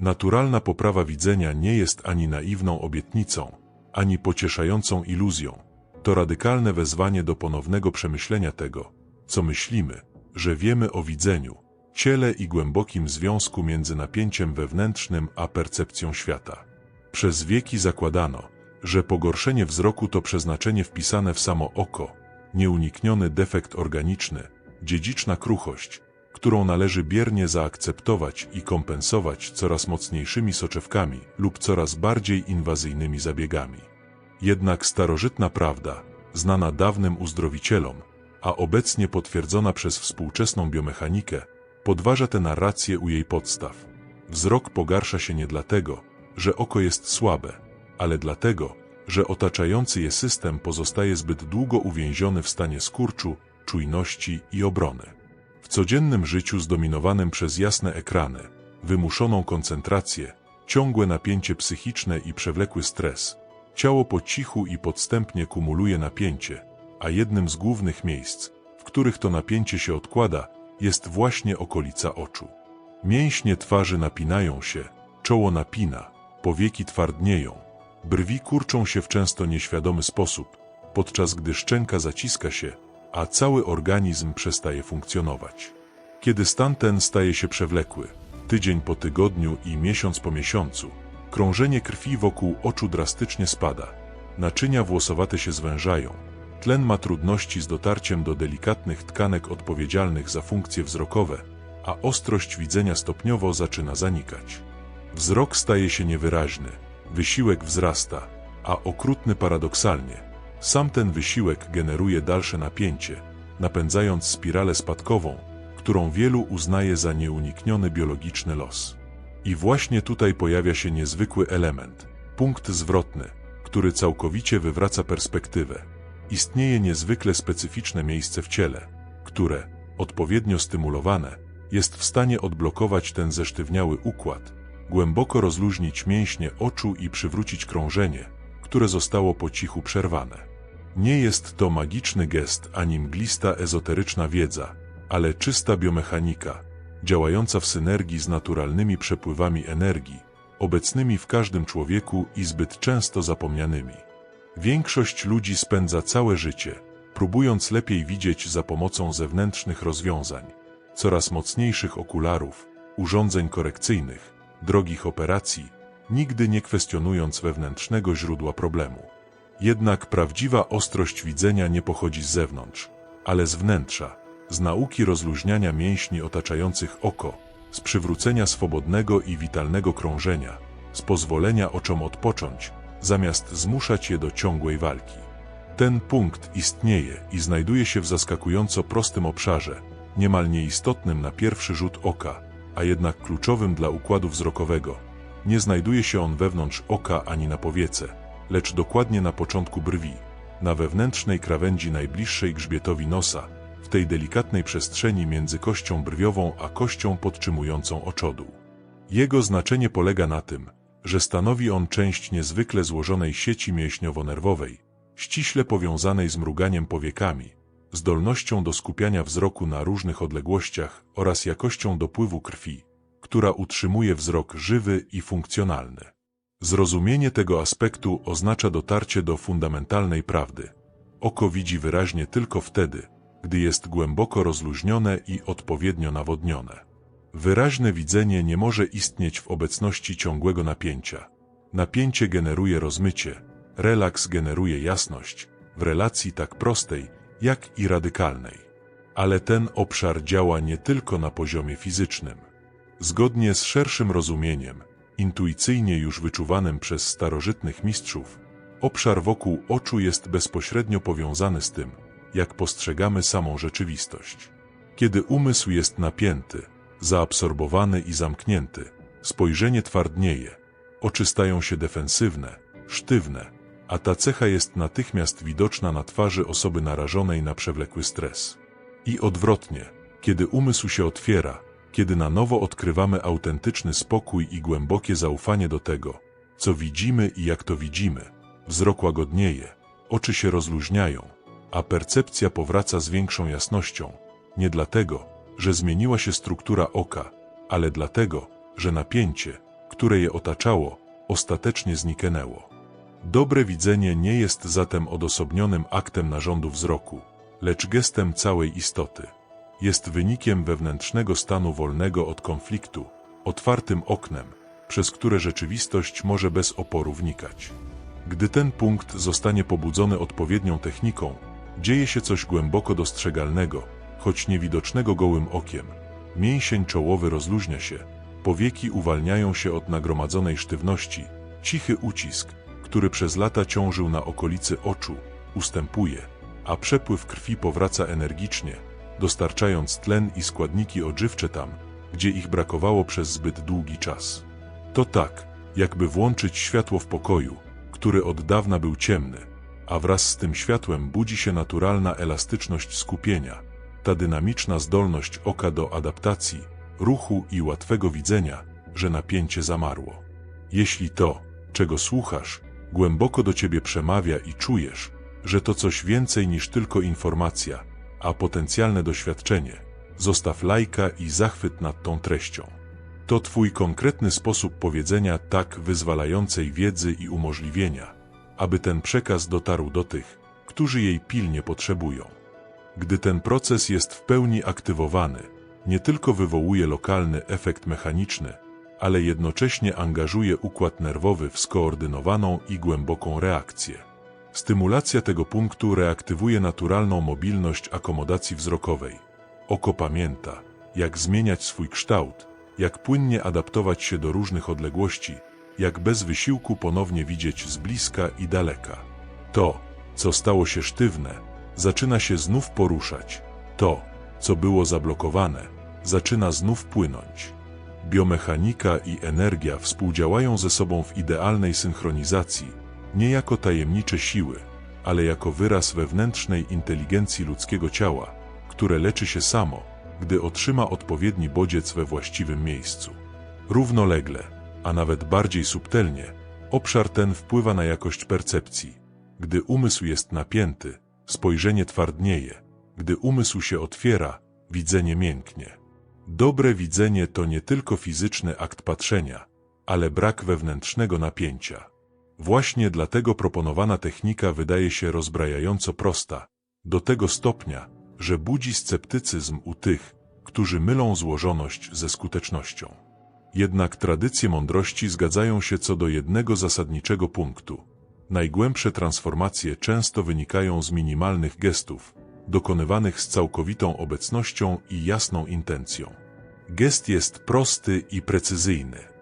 Naturalna poprawa widzenia nie jest ani naiwną obietnicą, ani pocieszającą iluzją. To radykalne wezwanie do ponownego przemyślenia tego, co myślimy, że wiemy o widzeniu, ciele i głębokim związku między napięciem wewnętrznym a percepcją świata. Przez wieki zakładano, że pogorszenie wzroku to przeznaczenie wpisane w samo oko, nieunikniony defekt organiczny, dziedziczna kruchość, którą należy biernie zaakceptować i kompensować coraz mocniejszymi soczewkami lub coraz bardziej inwazyjnymi zabiegami. Jednak starożytna prawda, znana dawnym uzdrowicielom, a obecnie potwierdzona przez współczesną biomechanikę, podważa tę narrację u jej podstaw. Wzrok pogarsza się nie dlatego, że oko jest słabe, ale dlatego, że otaczający je system pozostaje zbyt długo uwięziony w stanie skurczu, czujności i obrony. W codziennym życiu zdominowanym przez jasne ekrany, wymuszoną koncentrację, ciągłe napięcie psychiczne i przewlekły stres, ciało po cichu i podstępnie kumuluje napięcie, a jednym z głównych miejsc, w których to napięcie się odkłada, jest właśnie okolica oczu. Mięśnie twarzy napinają się, czoło napina, powieki twardnieją, brwi kurczą się w często nieświadomy sposób, podczas gdy szczęka zaciska się, a cały organizm przestaje funkcjonować. Kiedy stan ten staje się przewlekły, tydzień po tygodniu i miesiąc po miesiącu, krążenie krwi wokół oczu drastycznie spada, naczynia włosowate się zwężają, tlen ma trudności z dotarciem do delikatnych tkanek odpowiedzialnych za funkcje wzrokowe, a ostrość widzenia stopniowo zaczyna zanikać. Wzrok staje się niewyraźny, wysiłek wzrasta, a okrutny paradoksalnie – sam ten wysiłek generuje dalsze napięcie, napędzając spiralę spadkową, którą wielu uznaje za nieunikniony biologiczny los. I właśnie tutaj pojawia się niezwykły element, punkt zwrotny, który całkowicie wywraca perspektywę. Istnieje niezwykle specyficzne miejsce w ciele, które, odpowiednio stymulowane, jest w stanie odblokować ten zesztywniały układ, głęboko rozluźnić mięśnie oczu i przywrócić krążenie, które zostało po cichu przerwane. Nie jest to magiczny gest ani mglista ezoteryczna wiedza, ale czysta biomechanika, działająca w synergii z naturalnymi przepływami energii, obecnymi w każdym człowieku i zbyt często zapomnianymi. Większość ludzi spędza całe życie, próbując lepiej widzieć za pomocą zewnętrznych rozwiązań, coraz mocniejszych okularów, urządzeń korekcyjnych, drogich operacji, nigdy nie kwestionując wewnętrznego źródła problemu. Jednak prawdziwa ostrość widzenia nie pochodzi z zewnątrz, ale z wnętrza, z nauki rozluźniania mięśni otaczających oko, z przywrócenia swobodnego i witalnego krążenia, z pozwolenia oczom odpocząć, zamiast zmuszać je do ciągłej walki. Ten punkt istnieje i znajduje się w zaskakująco prostym obszarze, niemal nieistotnym na pierwszy rzut oka, a jednak kluczowym dla układu wzrokowego. Nie znajduje się on wewnątrz oka ani na powiece, lecz dokładnie na początku brwi, na wewnętrznej krawędzi najbliższej grzbietowi nosa, w tej delikatnej przestrzeni między kością brwiową a kością podtrzymującą oczodół. Jego znaczenie polega na tym, że stanowi on część niezwykle złożonej sieci mięśniowo-nerwowej, ściśle powiązanej z mruganiem powiekami, zdolnością do skupiania wzroku na różnych odległościach oraz jakością dopływu krwi, która utrzymuje wzrok żywy i funkcjonalny. Zrozumienie tego aspektu oznacza dotarcie do fundamentalnej prawdy. Oko widzi wyraźnie tylko wtedy, gdy jest głęboko rozluźnione i odpowiednio nawodnione. Wyraźne widzenie nie może istnieć w obecności ciągłego napięcia. Napięcie generuje rozmycie, relaks generuje jasność, w relacji tak prostej, jak i radykalnej. Ale ten obszar działa nie tylko na poziomie fizycznym. Zgodnie z szerszym rozumieniem, intuicyjnie już wyczuwanym przez starożytnych mistrzów, obszar wokół oczu jest bezpośrednio powiązany z tym, jak postrzegamy samą rzeczywistość. Kiedy umysł jest napięty, zaabsorbowany i zamknięty, spojrzenie twardnieje, oczy stają się defensywne, sztywne, a ta cecha jest natychmiast widoczna na twarzy osoby narażonej na przewlekły stres. I odwrotnie, kiedy umysł się otwiera, kiedy na nowo odkrywamy autentyczny spokój i głębokie zaufanie do tego, co widzimy i jak to widzimy, wzrok łagodnieje, oczy się rozluźniają, a percepcja powraca z większą jasnością, nie dlatego, że zmieniła się struktura oka, ale dlatego, że napięcie, które je otaczało, ostatecznie zniknęło. Dobre widzenie nie jest zatem odosobnionym aktem narządu wzroku, lecz gestem całej istoty. Jest wynikiem wewnętrznego stanu wolnego od konfliktu, otwartym oknem, przez które rzeczywistość może bez oporu wnikać. Gdy ten punkt zostanie pobudzony odpowiednią techniką, dzieje się coś głęboko dostrzegalnego, choć niewidocznego gołym okiem. Mięsień czołowy rozluźnia się, powieki uwalniają się od nagromadzonej sztywności, cichy ucisk, który przez lata ciążył na okolicy oczu, ustępuje, a przepływ krwi powraca energicznie, dostarczając tlen i składniki odżywcze tam, gdzie ich brakowało przez zbyt długi czas. To tak, jakby włączyć światło w pokoju, który od dawna był ciemny, a wraz z tym światłem budzi się naturalna elastyczność skupienia, ta dynamiczna zdolność oka do adaptacji, ruchu i łatwego widzenia, że napięcie zamarło. Jeśli to, czego słuchasz, głęboko do ciebie przemawia i czujesz, że to coś więcej niż tylko informacja, a potencjalne doświadczenie, zostaw lajka i zachwyt nad tą treścią. To twój konkretny sposób powiedzenia tak wyzwalającej wiedzy i umożliwienia, aby ten przekaz dotarł do tych, którzy jej pilnie potrzebują. Gdy ten proces jest w pełni aktywowany, nie tylko wywołuje lokalny efekt mechaniczny, ale jednocześnie angażuje układ nerwowy w skoordynowaną i głęboką reakcję. Stymulacja tego punktu reaktywuje naturalną mobilność akomodacji wzrokowej. Oko pamięta, jak zmieniać swój kształt, jak płynnie adaptować się do różnych odległości, jak bez wysiłku ponownie widzieć z bliska i daleka. To, co stało się sztywne, zaczyna się znów poruszać. To, co było zablokowane, zaczyna znów płynąć. Biomechanika i energia współdziałają ze sobą w idealnej synchronizacji, nie jako tajemnicze siły, ale jako wyraz wewnętrznej inteligencji ludzkiego ciała, które leczy się samo, gdy otrzyma odpowiedni bodziec we właściwym miejscu. Równolegle, a nawet bardziej subtelnie, obszar ten wpływa na jakość percepcji. Gdy umysł jest napięty, spojrzenie twardnieje, gdy umysł się otwiera, widzenie mięknie. Dobre widzenie to nie tylko fizyczny akt patrzenia, ale brak wewnętrznego napięcia. Właśnie dlatego proponowana technika wydaje się rozbrajająco prosta, do tego stopnia, że budzi sceptycyzm u tych, którzy mylą złożoność ze skutecznością. Jednak tradycje mądrości zgadzają się co do jednego zasadniczego punktu. Najgłębsze transformacje często wynikają z minimalnych gestów, dokonywanych z całkowitą obecnością i jasną intencją. Gest jest prosty i precyzyjny.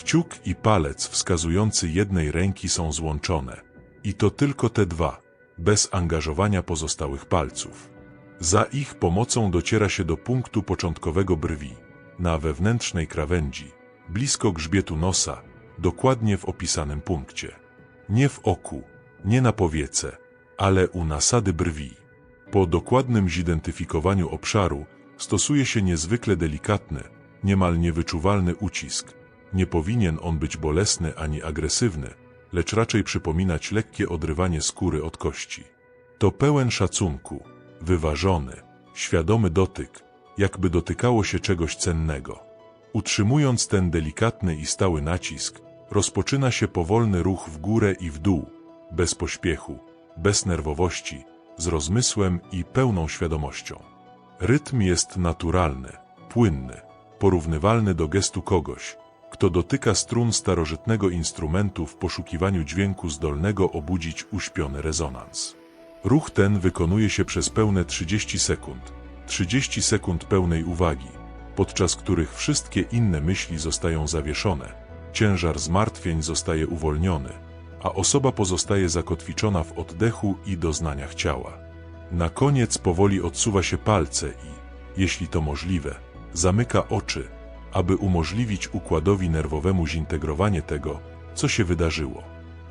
Kciuk i palec wskazujący jednej ręki są złączone. I to tylko te dwa, bez angażowania pozostałych palców. Za ich pomocą dociera się do punktu początkowego brwi, na wewnętrznej krawędzi, blisko grzbietu nosa, dokładnie w opisanym punkcie. Nie w oku, nie na powiece, ale u nasady brwi. Po dokładnym zidentyfikowaniu obszaru stosuje się niezwykle delikatny, niemal niewyczuwalny ucisk. Nie powinien on być bolesny ani agresywny, lecz raczej przypominać lekkie odrywanie skóry od kości. To pełen szacunku, wyważony, świadomy dotyk, jakby dotykało się czegoś cennego. Utrzymując ten delikatny i stały nacisk, rozpoczyna się powolny ruch w górę i w dół, bez pośpiechu, bez nerwowości, z rozmysłem i pełną świadomością. Rytm jest naturalny, płynny, porównywalny do gestu kogoś, kto dotyka strun starożytnego instrumentu w poszukiwaniu dźwięku zdolnego obudzić uśpiony rezonans. Ruch ten wykonuje się przez pełne 30 sekund, 30 sekund pełnej uwagi, podczas których wszystkie inne myśli zostają zawieszone, ciężar zmartwień zostaje uwolniony, a osoba pozostaje zakotwiczona w oddechu i doznaniach ciała. Na koniec powoli odsuwa się palce i, jeśli to możliwe, zamyka oczy, aby umożliwić układowi nerwowemu zintegrowanie tego, co się wydarzyło.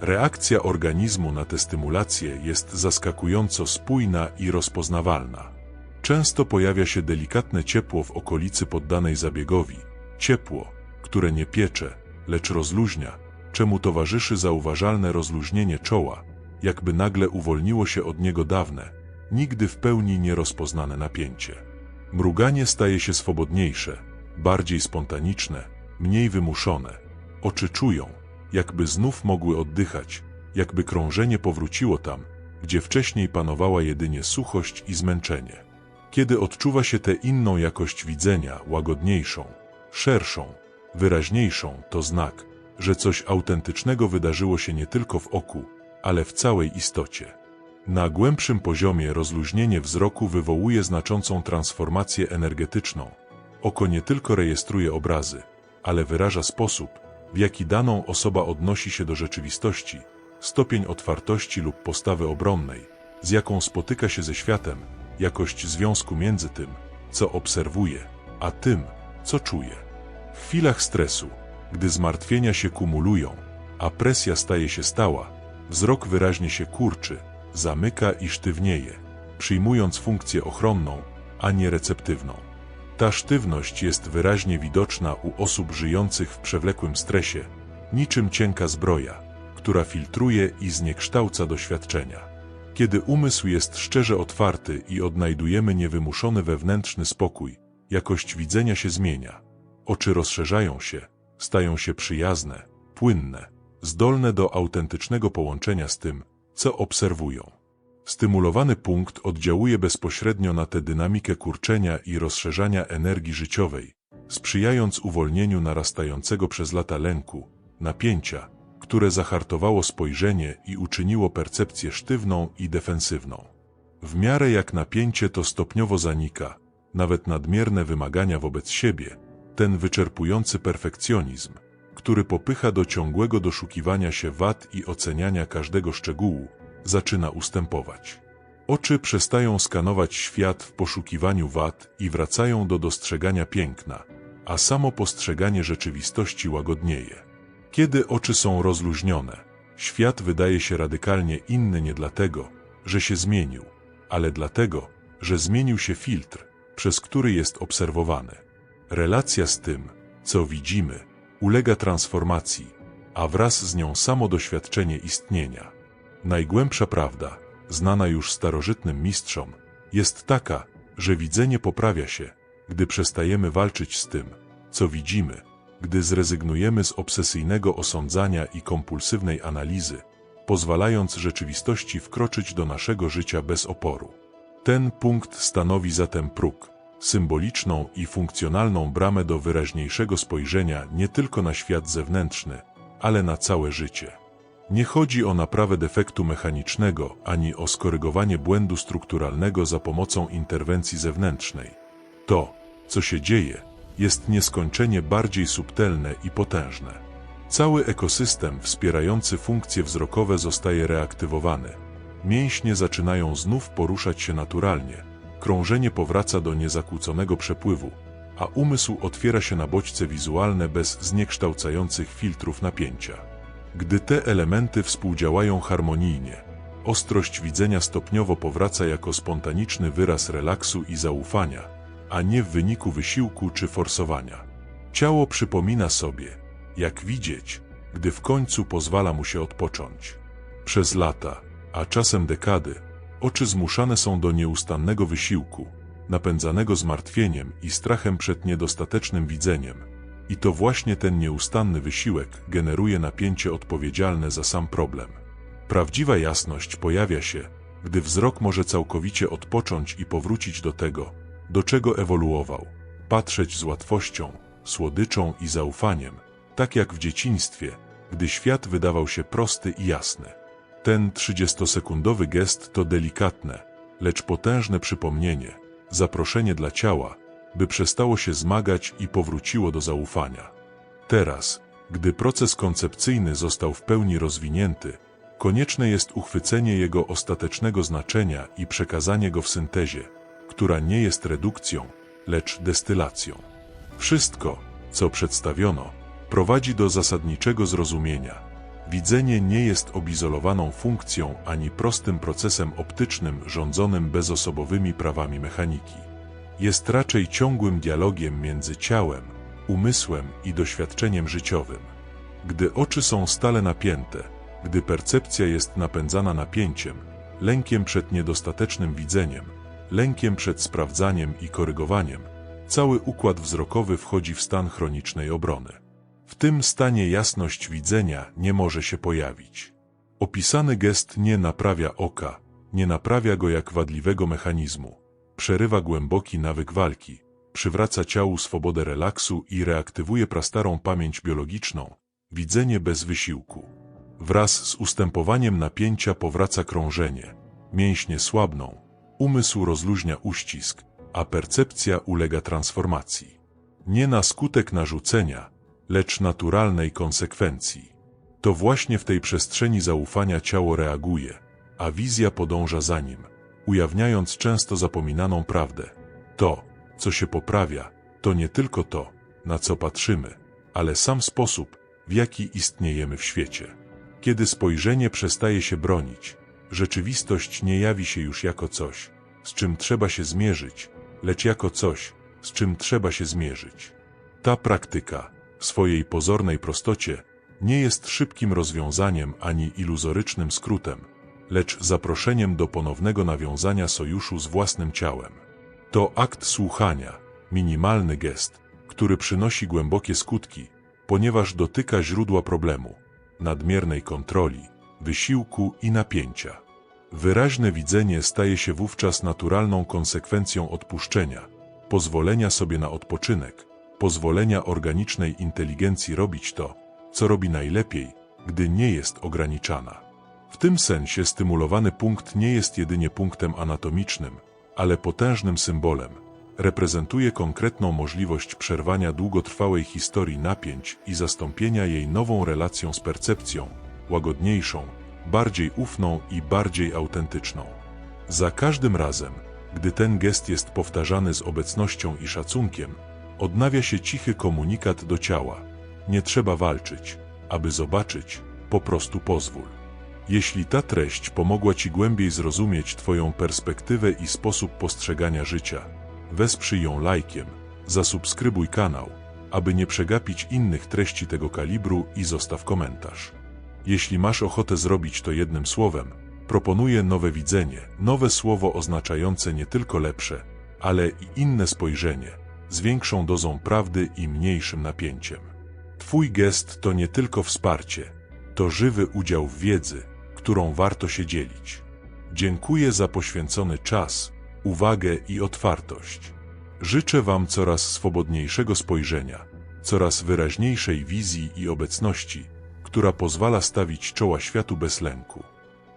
Reakcja organizmu na te stymulacje jest zaskakująco spójna i rozpoznawalna. Często pojawia się delikatne ciepło w okolicy poddanej zabiegowi, ciepło, które nie piecze, lecz rozluźnia, czemu towarzyszy zauważalne rozluźnienie czoła, jakby nagle uwolniło się od niego dawne, nigdy w pełni nierozpoznane napięcie. Mruganie staje się swobodniejsze, bardziej spontaniczne, mniej wymuszone, Oczy czują, jakby znów mogły oddychać, jakby krążenie powróciło tam, gdzie wcześniej panowała jedynie suchość i zmęczenie. Kiedy odczuwa się tę inną jakość widzenia, łagodniejszą, szerszą, wyraźniejszą, to znak, że coś autentycznego wydarzyło się nie tylko w oku, ale w całej istocie. Na głębszym poziomie rozluźnienie wzroku wywołuje znaczącą transformację energetyczną. Oko nie tylko rejestruje obrazy, ale wyraża sposób, w jaki daną osoba odnosi się do rzeczywistości, stopień otwartości lub postawy obronnej, z jaką spotyka się ze światem, jakość związku między tym, co obserwuje, a tym, co czuje. W chwilach stresu, gdy zmartwienia się kumulują, a presja staje się stała, wzrok wyraźnie się kurczy, zamyka i sztywnieje, przyjmując funkcję ochronną, a nie receptywną. Ta sztywność jest wyraźnie widoczna u osób żyjących w przewlekłym stresie, niczym cienka zbroja, która filtruje i zniekształca doświadczenia. Kiedy umysł jest szczerze otwarty i odnajdujemy niewymuszony wewnętrzny spokój, jakość widzenia się zmienia. Oczy rozszerzają się, stają się przyjazne, płynne, zdolne do autentycznego połączenia z tym, co obserwują. Stymulowany punkt oddziałuje bezpośrednio na tę dynamikę kurczenia i rozszerzania energii życiowej, sprzyjając uwolnieniu narastającego przez lata lęku, napięcia, które zahartowało spojrzenie i uczyniło percepcję sztywną i defensywną. W miarę jak napięcie to stopniowo zanika, nawet nadmierne wymagania wobec siebie, ten wyczerpujący perfekcjonizm, który popycha do ciągłego doszukiwania się wad i oceniania każdego szczegółu, zaczyna ustępować. Oczy przestają skanować świat w poszukiwaniu wad i wracają do dostrzegania piękna, a samo postrzeganie rzeczywistości łagodnieje. Kiedy oczy są rozluźnione, świat wydaje się radykalnie inny nie dlatego, że się zmienił, ale dlatego, że zmienił się filtr, przez który jest obserwowany. Relacja z tym, co widzimy, ulega transformacji, a wraz z nią samo doświadczenie istnienia. Najgłębsza prawda, znana już starożytnym mistrzom, jest taka, że widzenie poprawia się, gdy przestajemy walczyć z tym, co widzimy, gdy zrezygnujemy z obsesyjnego osądzania i kompulsywnej analizy, pozwalając rzeczywistości wkroczyć do naszego życia bez oporu. Ten punkt stanowi zatem próg, symboliczną i funkcjonalną bramę do wyraźniejszego spojrzenia nie tylko na świat zewnętrzny, ale na całe życie. Nie chodzi o naprawę defektu mechanicznego, ani o skorygowanie błędu strukturalnego za pomocą interwencji zewnętrznej. To, co się dzieje, jest nieskończenie bardziej subtelne i potężne. Cały ekosystem wspierający funkcje wzrokowe zostaje reaktywowany. Mięśnie zaczynają znów poruszać się naturalnie, krążenie powraca do niezakłóconego przepływu, a umysł otwiera się na bodźce wizualne bez zniekształcających filtrów napięcia. Gdy te elementy współdziałają harmonijnie, ostrość widzenia stopniowo powraca jako spontaniczny wyraz relaksu i zaufania, a nie w wyniku wysiłku czy forsowania. Ciało przypomina sobie, jak widzieć, gdy w końcu pozwala mu się odpocząć. Przez lata, a czasem dekady, oczy zmuszane są do nieustannego wysiłku, napędzanego zmartwieniem i strachem przed niedostatecznym widzeniem. I to właśnie ten nieustanny wysiłek generuje napięcie odpowiedzialne za sam problem. Prawdziwa jasność pojawia się, gdy wzrok może całkowicie odpocząć i powrócić do tego, do czego ewoluował. Patrzeć z łatwością, słodyczą i zaufaniem, tak jak w dzieciństwie, gdy świat wydawał się prosty i jasny. Ten 30-sekundowy gest to delikatne, lecz potężne przypomnienie, zaproszenie dla ciała, by przestało się zmagać i powróciło do zaufania. Teraz, gdy proces koncepcyjny został w pełni rozwinięty, konieczne jest uchwycenie jego ostatecznego znaczenia i przekazanie go w syntezie, która nie jest redukcją, lecz destylacją. Wszystko, co przedstawiono, prowadzi do zasadniczego zrozumienia. Widzenie nie jest obizolowaną funkcją ani prostym procesem optycznym rządzonym bezosobowymi prawami mechaniki. Jest raczej ciągłym dialogiem między ciałem, umysłem i doświadczeniem życiowym. Gdy oczy są stale napięte, gdy percepcja jest napędzana napięciem, lękiem przed niedostatecznym widzeniem, lękiem przed sprawdzaniem i korygowaniem, cały układ wzrokowy wchodzi w stan chronicznej obrony. W tym stanie jasność widzenia nie może się pojawić. Opisany gest nie naprawia oka, nie naprawia go jak wadliwego mechanizmu. Przerywa głęboki nawyk walki, przywraca ciału swobodę relaksu i reaktywuje prastarą pamięć biologiczną, widzenie bez wysiłku. Wraz z ustępowaniem napięcia powraca krążenie, mięśnie słabną, umysł rozluźnia uścisk, a percepcja ulega transformacji. Nie na skutek narzucenia, lecz naturalnej konsekwencji. To właśnie w tej przestrzeni zaufania ciało reaguje, a wizja podąża za nim, ujawniając często zapominaną prawdę. To, co się poprawia, to nie tylko to, na co patrzymy, ale sam sposób, w jaki istniejemy w świecie. Kiedy spojrzenie przestaje się bronić, rzeczywistość nie jawi się już jako coś, z czym trzeba się zmierzyć, lecz jako coś, z czym trzeba się zmierzyć. Ta praktyka, w swojej pozornej prostocie, nie jest szybkim rozwiązaniem ani iluzorycznym skrótem, lecz zaproszeniem do ponownego nawiązania sojuszu z własnym ciałem. To akt słuchania, minimalny gest, który przynosi głębokie skutki, ponieważ dotyka źródła problemu, nadmiernej kontroli, wysiłku i napięcia. Wyraźne widzenie staje się wówczas naturalną konsekwencją odpuszczenia, pozwolenia sobie na odpoczynek, pozwolenia organicznej inteligencji robić to, co robi najlepiej, gdy nie jest ograniczana. W tym sensie stymulowany punkt nie jest jedynie punktem anatomicznym, ale potężnym symbolem. Reprezentuje konkretną możliwość przerwania długotrwałej historii napięć i zastąpienia jej nową relacją z percepcją, łagodniejszą, bardziej ufną i bardziej autentyczną. Za każdym razem, gdy ten gest jest powtarzany z obecnością i szacunkiem, odnawia się cichy komunikat do ciała. Nie trzeba walczyć, aby zobaczyć, po prostu pozwól. Jeśli ta treść pomogła Ci głębiej zrozumieć Twoją perspektywę i sposób postrzegania życia, wesprzyj ją lajkiem, zasubskrybuj kanał, aby nie przegapić innych treści tego kalibru i zostaw komentarz. Jeśli masz ochotę zrobić to jednym słowem, proponuję nowe widzenie, nowe słowo oznaczające nie tylko lepsze, ale i inne spojrzenie, z większą dozą prawdy i mniejszym napięciem. Twój gest to nie tylko wsparcie, to żywy udział w wiedzy, którą warto się dzielić. Dziękuję za poświęcony czas, uwagę i otwartość. Życzę Wam coraz swobodniejszego spojrzenia, coraz wyraźniejszej wizji i obecności, która pozwala stawić czoła światu bez lęku.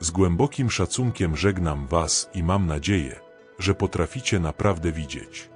Z głębokim szacunkiem żegnam Was i mam nadzieję, że potraficie naprawdę widzieć.